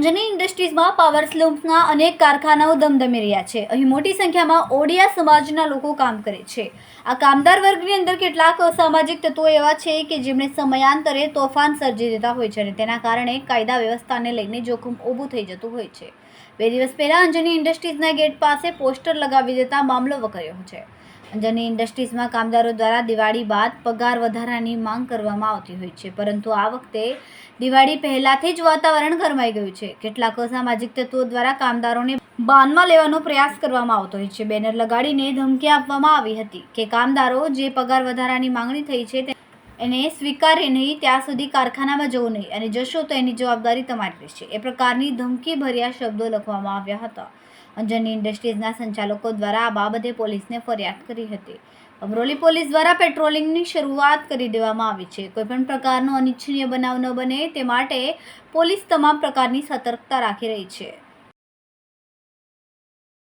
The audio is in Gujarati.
અંજની ઇન્ડસ્ટ્રીઝમાં પાવર સ્લૂમ્સના અનેક કારખાનાઓ ધમધમી રહ્યા છે. અહીં મોટી સંખ્યામાં ઓડિયા સમાજના લોકો કામ કરે છે. આ કામદાર વર્ગની અંદર કેટલાક અસામાજિક તત્વો એવા છે કે જેમણે સમયાંતરે તોફાન સર્જી દેતા હોય છે અને તેના કારણે કાયદા વ્યવસ્થાને લઈને જોખમ ઊભું થઈ જતું હોય છે. બે દિવસ પહેલાં અંજની ઇન્ડસ્ટ્રીઝના ગેટ પાસે પોસ્ટર લગાવી દેતા મામલો વકર્યો છે. અંજની ઇન્ડસ્ટ્રીઝમાં કામદારો દ્વારા દિવાળી બાદ પગાર વધારાની માંગ કરવામાં આવતી હોય છે. પરંતુ આ વખતે દિવાળી પહેલાથી જ વાતાવરણ ગરમાઈ ગયું છે. કેટલાક અસામાજિક તત્વો દ્વારા કામદારોને બાનમાં લેવાનો પ્રયાસ કરવામાં આવતો હોય છે. બેનર લગાડીને ધમકી આપવામાં આવી હતી કે કામદારો જે પગાર વધારાની માંગણી થઈ છે તે એને સ્વીકારે નહીં, ત્યાં સુધી કારખાનામાં જવું નહીં અને જશો તો એની જવાબદારી તમારી રહેશે. એ પ્રકારની ધમકીભર્યા શબ્દો લખવામાં આવ્યા હતા. અંજની ઇન્ડસ્ટ્રીઝના સંચાલકો દ્વારા આ બાબતે પોલીસને ફરિયાદ કરી હતી. અમરોલી પોલીસ દ્વારા પેટ્રોલિંગની શરૂઆત કરી દેવામાં આવી છે. કોઈપણ પ્રકારનો અનિચ્છનીય બનાવ ન બને તે માટે પોલીસ તમામ પ્રકારની સતર્કતા રાખી રહી છે.